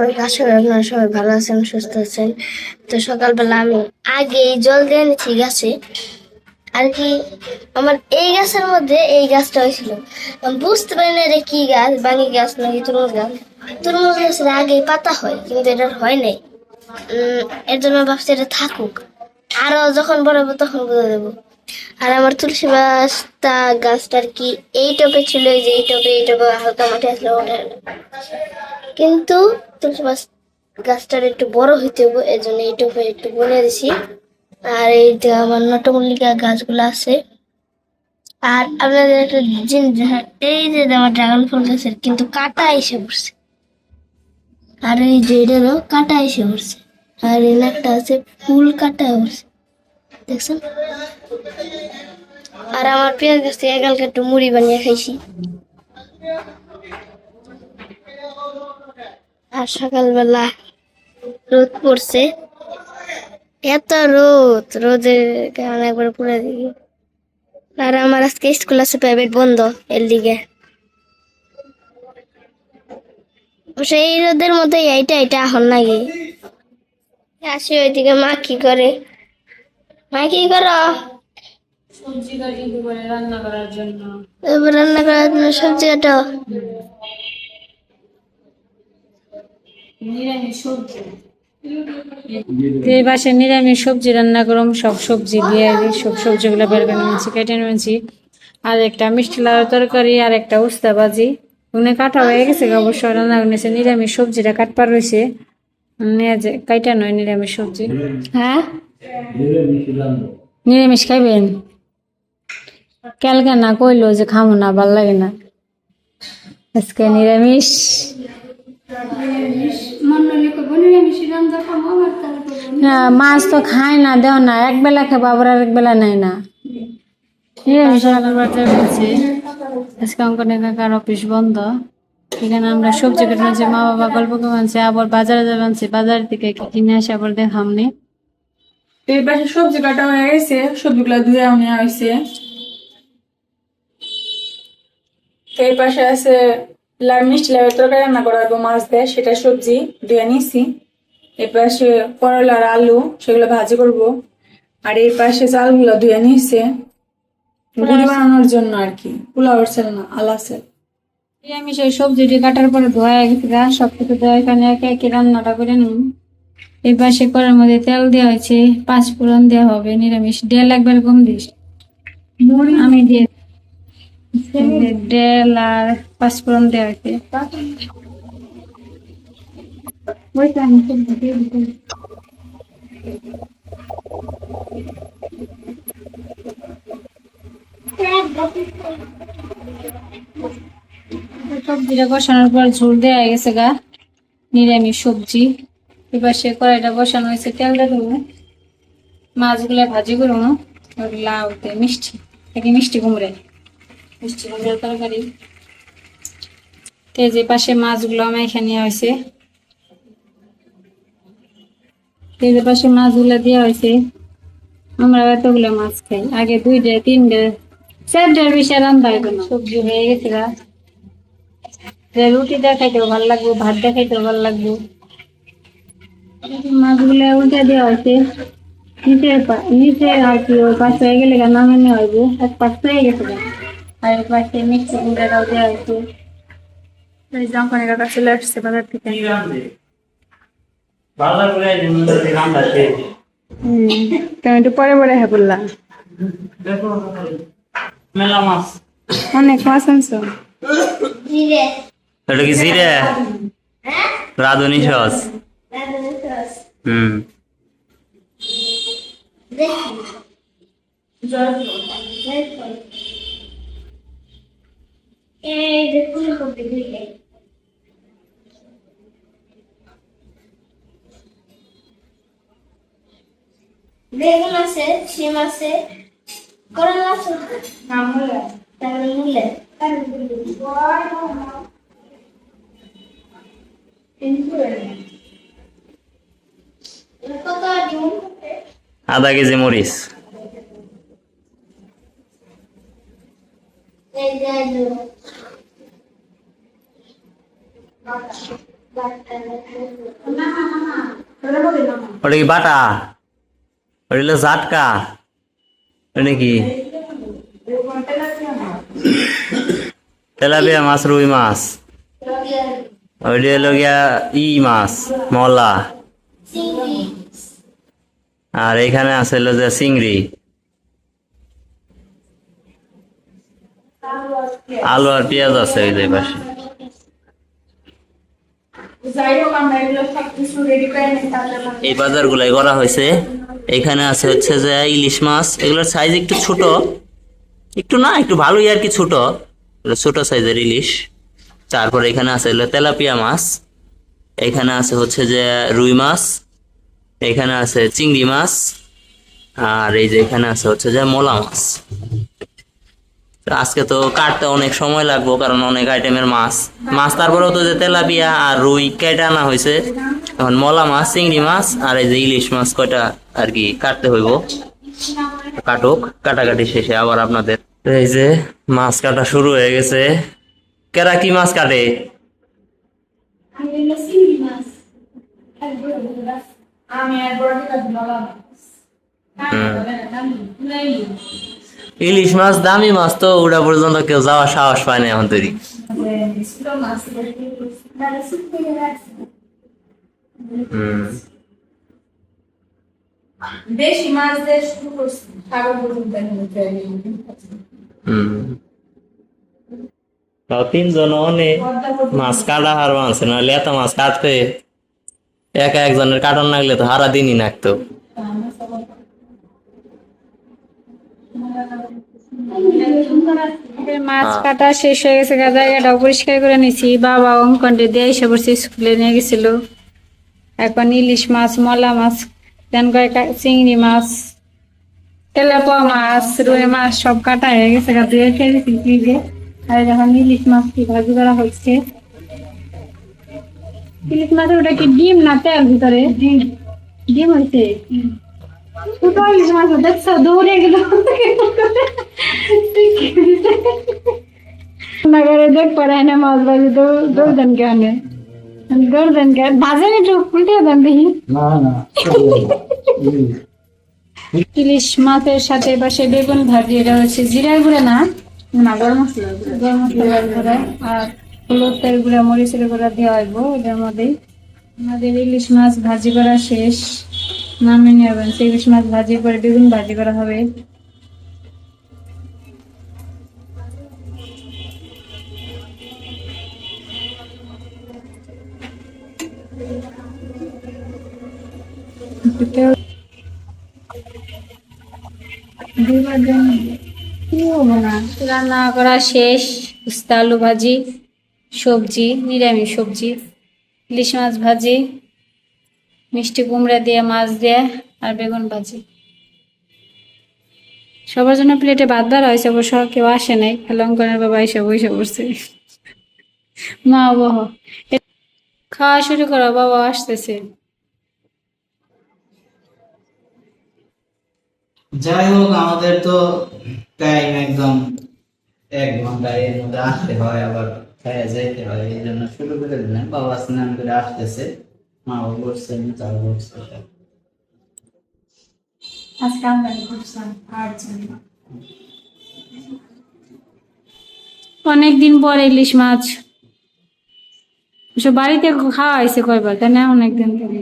সবাই আশা করি আপনারা সবাই ভালো আছেন, সুস্থ আছেন। তো সকালবেলা আমি আগে জল দিয়ে নিচ্ছি গাছে। আর কি, আমার এই গাছের মধ্যে এই গাছটা হয়েছিল। বুঝতে পারি না এটা কি গাছ, বাঙি গাছ নাকি তরমুজ গাছ। তরমুজ গাছের আগে পাতা হয়, কিন্তু এটার হয় নাই। এর জন্য ভাবছি এটা থাকুক। আরও যখন বড় তখন বুঝে দেবো। আর আমার তুলসী গাছটা গাছটার কি এই টপে ছিল যে এই টপে এই টপে হালকা মাঠে আসলে। কিন্তু তুলসী গাছ গাছটার একটু বড় হইতে হবে এই জন্য এই টপে একটু বলে দিছি। আর এই যে আমার নটমল্লিকা গাছগুলো আছে। আর আপনাদের একটা জিনিস এই যে আমার ড্রাগন ফল গাছের কিন্তু কাটা এসে পড়ছে। আর এই যে এটারও কাটা এসে পড়ছে। আর একটা আছে ফুল কাটা পড়ছে। দেখছেন? আর আমার পেঁয়াজ গাছ থেকে কালকে একটু মুড়ি বানিয়ে খাইছি। আর সকালবেলা রোদ পড়ছে। এত রোদ, রোদের কারণে একবার পুরো দিকে আর আমার আজকে স্কুল আছে প্রাইভেট বন্ধ এর দিকে সেই রোদের মধ্যে এইটা এটা এখন নাকি? আসি ওইদিকে, মা কি করে? মা কি করো? সবজি কাটি করে রান্না করার জন্য। এবার রান্না করার জন্য সবজি কাটো। নিরামিষ সবজি। এই বাসায় নিরামিষ সবজি রান্না করুম সব সবজি দিয়ে সব সবজিগুলো বের করে নিয়েছি কেটে নিয়েছি। আর একটা মিষ্টি লাউ তরকারি আর একটা উস্তা ভাজি। ওখানে কাটা হয়ে গেছে অবশ্য রান্না করে নিয়েছে নিরামিষ সবজিটা কাটপার রয়েছে। কাইটা নয় নিরামিষ সবজি। হ্যাঁ? নিরামিষ খাইবেন? কালকে না কইলো যে খামো না, ভালো লাগে না। আজকে নিরামিষ। মাছ তো খায় না, দেও না, এক বেলা খাব, আবার আরেক বেলা নেয় না। আজকে অঙ্কনে কাকার অফিস বন্ধ। এখানে আমরা সবজি কেটে মা বাবা গল্প করে আবার বাজারে যাবে আনছি বাজার থেকে কি কিনে আসে আবার দেখামনি। এই পাশে সবজি কাটা হয়ে গেছে সবজিগুলো ধুয়ে নেওয়া হয়েছে তো এই পাশে আছে লাল মিষ্টি লাউয়ের তরকারি রান্না করা হবে মাছ দেয় সেটা সবজি ধুয়ে নিয়েছি এই পাশে করলা আর আলু সেগুলো ভাজি করব। আর এই পাশে চালগুলো ধুয়ে নিয়েছে গুড়ি বানানোর জন্য আর কি। পোলাওয়ের চাল না আলা চাল আমি সেই সবজিটি কাটার পরে ধোয়া গেছে সব কিছু ধোয়া এখানে একে একে রান্নাটা করে নিন এই পাশে করার মধ্যে তেল দেওয়া হয়েছে পাঁচ ফোড়ন দেওয়া হবে নিরামিষ। ডেল একবার কম দিস। আমি দিয়ে ডেল আর পাঁচ ফোড়ন দেওয়া হয়েছে। সবজিটা কষানোর পর ঝোল দেওয়া গেছে গা। নিরামিষ সবজি। এবার সে কড়াইটা বসানো হয়েছে, তেলটা দেবো মাছগুলো ভাজি করব আর লাউ মিষ্টি, নাকি মিষ্টি কুমড়ে। মিষ্টি কুমড়ের তরকারি। তো পাশে মাছগুলো আমার এখানে হয়েছে। তো এই যে পাশে মাছগুলো দেওয়া হয়েছে। আমরা এতগুলো মাছ খাই। আগে দুইটা, তিনটে, চারটার বেশি রান্না না। সবজি হয়ে গেছে গা। যে রুটি দেখাইতেও ভালো লাগবে, ভাত দেখাইতেও ভালো লাগবে। মাছগুলো উল্টে দেওয়া হয়েছে। নিচে নিচে আর কি ওই পাশে হয়ে গেলে নামে নেওয়া হইবে। এক পাশ হয়ে গেছে আর এই পাশে মিক্সি গুঁড়াটাও দেওয়া হয়েছে। জামখানি কাকা চলে আসছে বাজার থেকে। তুমি একটু পরে পরে হ্যাঁ বললাম মেলা মাছ। অনেক মাছ আনছো? এটা কি জিরে? রাধুনি সস। হুম। বেগুন আছে সিম আছে করলা আছে। না মূলা। তারপরে মূলে। ডিম আধা কেজি মরিচ। ওটা কি বাটা? ওটা হলো জাটকা। ওটা কি তেলাপিয়া মাছ, রুই মাছ। ওইটা হলো গিয়া ই মাছ, মলা। আর এখানে আছে হলো যে চিংড়ি। আলু আর পেঁয়াজ আছে ওই যে পাশে। এই বাজার গুলাই করা হয়েছে। এখানে আছে হচ্ছে যে ইলিশ মাছ। এগুলোর সাইজ একটু ছোট। একটু না একটু ভালোই আর কি ছোট। ছোট সাইজের ইলিশ। তারপর এখানে আছে তেলাপিয়া মাছ। এখানে আছে হচ্ছে যে রুই মাছ। এখানে আছে চিংড়ি মাছ, আর এই যে এখানে আছে হচ্ছে যে মোলা মাছ। আজকে তো কাটতে অনেক সময় লাগবো, কারণ অনেক আইটেমের মাছ। মাছ তারপরেও তো যে তেলাপিয়া আর রুই কেটে আনা হয়েছে। এখন মলা মাছ, চিংড়ি মাছ, আর এই যে ইলিশ মাছ কয়টা আর কি কাটতে হইব। কাটুক, কাটাকাটি শেষে আবার আপনাদের। এই যে মাছ কাটা শুরু হয়ে গেছে। কেরা কি মাছ কাটে? বললাম ইলিশ মাছ দামি মাছ তো ওটা পর্যন্ত কেউ যাওয়ার সাহস পায় না এখন তৈরি। দেশি মাছ দিয়ে সাগর পর্যন্ত তাও তিনজন অনেক মাছ কাটা হার মানছে নাহলে এত মাছ কাটতে একা একজনের কাটন লাগলে তো হারা দিনই নাকতো। মাছ কাটা শেষ হয়ে গেছে গা, জায়গাটাও পরিষ্কার করে নিছি। বাবা অঙ্কনটি দিয়ে এসে স্কুলে নিয়ে গেছিল। এখন ইলিশ মাছ মলা মাছ দেন চিংড়ি মাছ তেলাপোয়া মাছ রুই মাছ সব কাটা হয়ে গেছে ধুয়ে ফেলেছি আর যখন ইলিশ মাছ কি ভাজি করা হচ্ছে? ইলিশ মাছের ওটা কি ডিম না তেল ভিতরে? ডিম। ডিম হয়েছে দুটো ইলিশ মাছ দেখছ দৌড়ে গেল। নগরে দেখ না মাছ বাজি দৌড়দেন কে আনে দৌড়দেন কে? ভাজেন একটু উল্টে দেন দেখি। ইলিশ মাছের সাথে পাশে বেগুন ভাজি এটা হচ্ছে জিরার গুঁড়ে না? না গরম মশলা গরম মশলার গুঁড়া। আর হলুদ তেল গুঁড়া মরিচের গুঁড়া দেওয়া হইব এটার মধ্যে। আমাদের ইলিশ মাছ ভাজি করা শেষ। নামিয়ে নেবেন ইলিশ মাছ ভাজি করে বেগুন ভাজি করা হবে। রান্না করা শেষ। উস্তা আলু ভাজি। সবজি, নিরামিষ সবজি, ইলিশ মাছ ভাজি, মিষ্টি কুমড়া দিয়ে, মাছ দিয়ে আর বেগুন ভাজি। সবার জন্য প্লেটে ভাত ধরা হয়েছে, অবশ্য কেউ আসে নাই। লঙ্কনের বাবা এসে বসে পড়ছে। মা বাবা। খাওয়া শুরু করো, বাবা আসতেছে। যাই হোক, আমাদের তো টাইম একদম এক ঘণ্টা এর মধ্যে আসতে হয় আবার। খাইয়া যাইতে হয় এই জন্য শুরু করে দিলাম। বাবা স্নান করে আসতেছে। মাও বসছেন তাও বসছে। আজকে আমদানি করছিলাম আর জন্য। অনেকদিন পর ইলিশ মাছ। সব বাড়িতে খাওয়া হয়েছে কয়বার তাই না অনেকদিন পরে?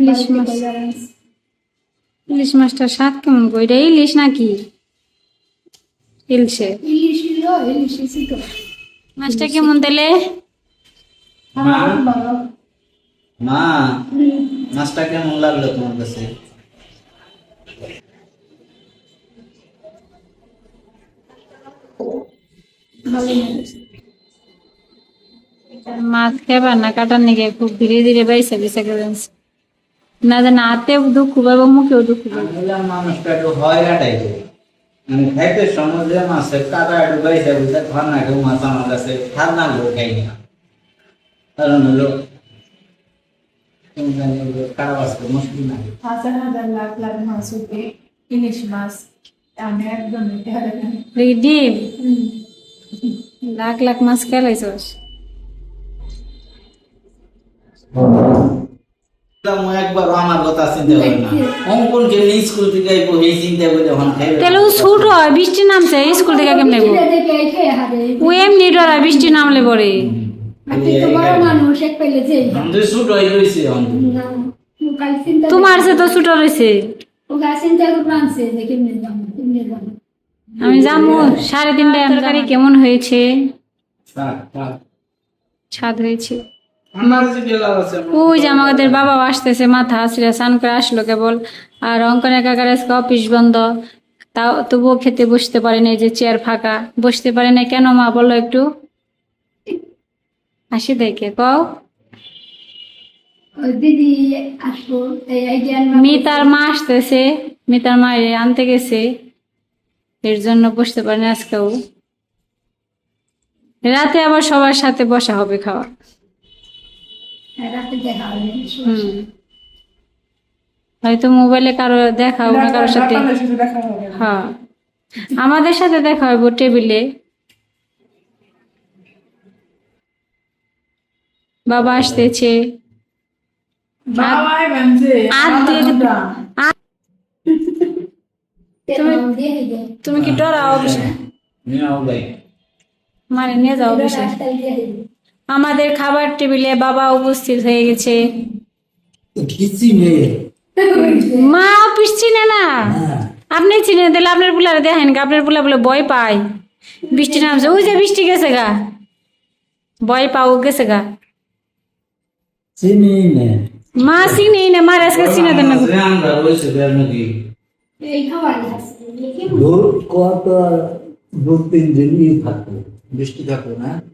ইলিশ মাছ। ইলিশ মাছটা স্বাদ কেমন? গো এটা ইলিশ নাকি? ইলশে। মাছটা কেমন তাহলে মা মাছটা কেমন লাগল তোমার কাছে? মাছ খেবার না কাটার নাকি খুব ধীরে ধীরে বাইসা বাইসা গেলেন না জান হাতেও দুঃখ পাবো মুখেও দুঃখ পাবো। মানুষটা একটু হয় কাটাই মানে খাইতে সমুদ্রে মাছের কাটা একটু বাইসে বুঝতে খান না কেউ মাছ আমার কাছে খান না লোক খাই না কারণ হলো কেমন জানি ওগুলো কাটা বাঁচতে মুশকিল না হাজার হাজার লাখ লাখ মাছ উঠে ইলিশ মাছ আমি একদম ডিম লাখ লাখ মাছ ছোট হয় বৃষ্টি নামছে স্কুল থেকে কেমন নেব ও এমনি ডরা বৃষ্টি নামলে পরে। তোমার সে তো ছোট রয়েছে আমি যাব সাড়ে তিনটায় তরকারি কেমন হয়েছে? থাক হয়েছে। ওই যে আমাদের বাবা আসতেছে মাথা আসলে স্নান করে আসলো কেবল। আর আজকে অফিস বন্ধ। তাও তবুও খেতে বসতে পারে না যে চেয়ার ফাঁকা। বসতে পারে না কেন মা বলো একটু। দেখে কও। দিদি মিতার মা আসতেছে মিতার মা আনতে গেছে। এর জন্য বসতে পারে না আজকেও। রাতে আবার সবার সাথে বসা হবে খাওয়া। রাতে দেখা হবে হয়তো মোবাইলে কারও দেখা হবে কারোর সাথে আপনাদের সাথে দেখা হবে। হ্যাঁ। আমাদের সাথে দেখা হইব টেবিলে। বাবা আসতেছে। তুমি কি ডরাও মানে নিয়ে যাও অফিসে আমাদের খাবার টেবিলে বাবা উপস্থিত হয়ে গেছে। মা অফিস চিনে না। আপনি চিনে দিলে আপনার পুলারে দেখেন গা, আপনার পুলা বলে ভয় পায়। বৃষ্টি নামছে ওই যে বৃষ্টি গেছে গা। ভয় পাও গেছে গা। মা চিনি না মার আজকে চিনে দেন কত দু তিন দিন থাকতো। বৃষ্টি থাকবে না।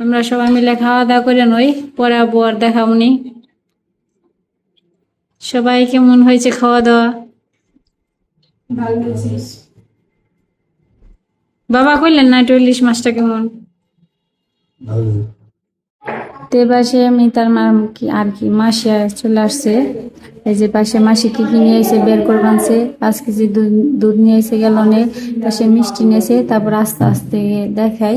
আমরা সবাই মিলে খাওয়া দাওয়া করে নই পরে বর দেখাবনি। সবাই কেমন হয়েছে খাওয়া দাওয়া? বাবা কইলেন না একটু ইলিশ মাছটা কেমন? তে পাশে আমি তার মা কি আর কি মাসি চলে আসছে। এই যে পাশে মাসি কি কি নিয়ে এসে বের করে আনছে পাঁচ কেজি দুধ- নিয়ে এসে গেল অনেক পাশে মিষ্টি নিয়েছে তারপর আস্তে আস্তে দেখাই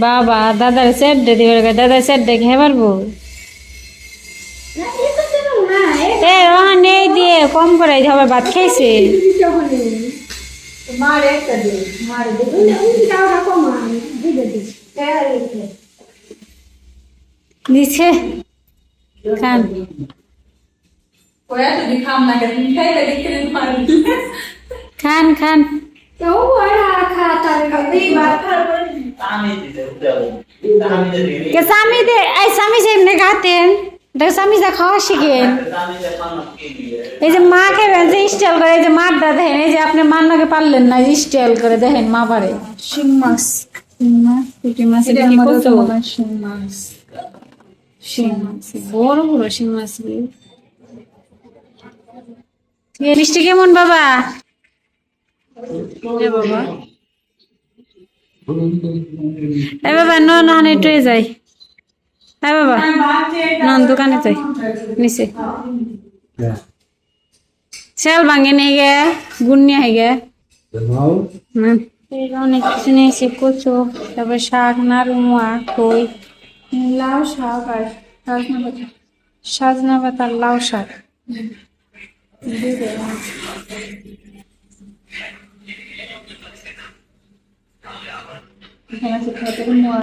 বাবা দাদার সেট দে দিবে দাদার সেট দেখে খেয়ে পারব? এ রহা নেই দিয়ে কম করে হবে ভাত খাইছে। দিছে? খান। খান খান। কেউ এই যা এই মা খাবেন যে স্টাইল করে এই যে মারটা দেখেন এই যে আপনি পারলেন না স্টাইল করে দেখেন মা পারে শিং মাছ শিং মাছ এটা কি কত শিং মাছ শিং মাছ বড় বড় শিং মাছ মিষ্টি কেমন বাবা বাবা। এ বাবা ন নহানে একটু এ যাই। এ বাবা নন দোকানে যাই। নিচে। চাল ভাঙে নিয়ে গে গুড় নিয়ে গে। নাও হুম। এই অনেক কিছু নিয়েছি কচু তারপর শাক নারুমা কই লাউ শাক আর রাজমা পাতা সাজনা পাতার লাউ শাক। এখানে আছে খাতে মোয়া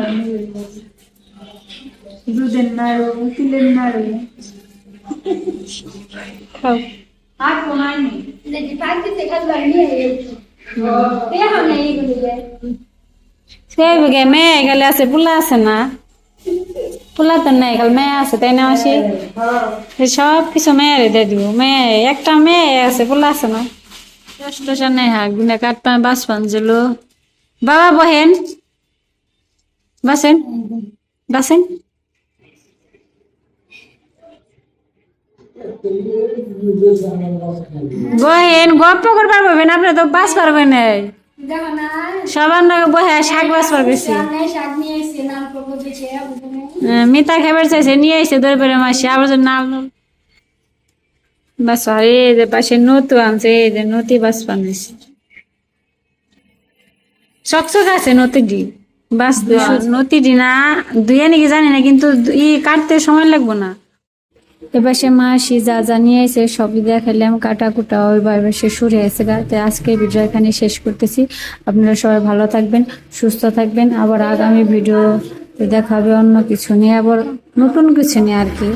দুধের নাড়ু তিলের নাড়ু খাও আর কোনো আইনি দেখি পাখিতে খাবার নিয়ে এসেছি দেখো না এইগুলো সেই বিঘে মেয়ে গেলে আছে পোলা আছে না পোলা তো নাই গেল মেয়ে আছে তাই না আসি সব কিছু মেয়েরে দিয়ে দিব মেয়ে একটা মেয়ে আছে পোলা আছে না স্টেশন নেই হাক দিনে কাঠ পান বাস পান জেলো বাবা বহেন বাসেন বাসেন বহেন গপ্প করবার পারবেন আপনি তো বাস পারবেন সবার নাকি বহে শাক বাস পারবেছি মিতা খাবার চাইছে নিয়ে এসে ধরে পেরে মাসি আবার নাম বাস আর এই যে পাশে নতু আনছে এই যে নতি বাস বানিয়েছে চকচক আছে নতিটি বাস নতিটি না দুইয়া নাকি জানি না কিন্তু ই কাটতে সময় লাগবো না। এবার সে মাসি যা যা নিয়ে এসে সবই দেখালাম কাটা কুটা ওইভাবে সে সরে এসে গাতে আজকে ভিডিও এখানে শেষ করতেছি। আপনারা সবাই ভালো থাকবেন সুস্থ থাকবেন। আবার আগামী ভিডিও দেখাবে অন্য কিছু নিয়ে আবার নতুন কিছু নিয়ে আর কি।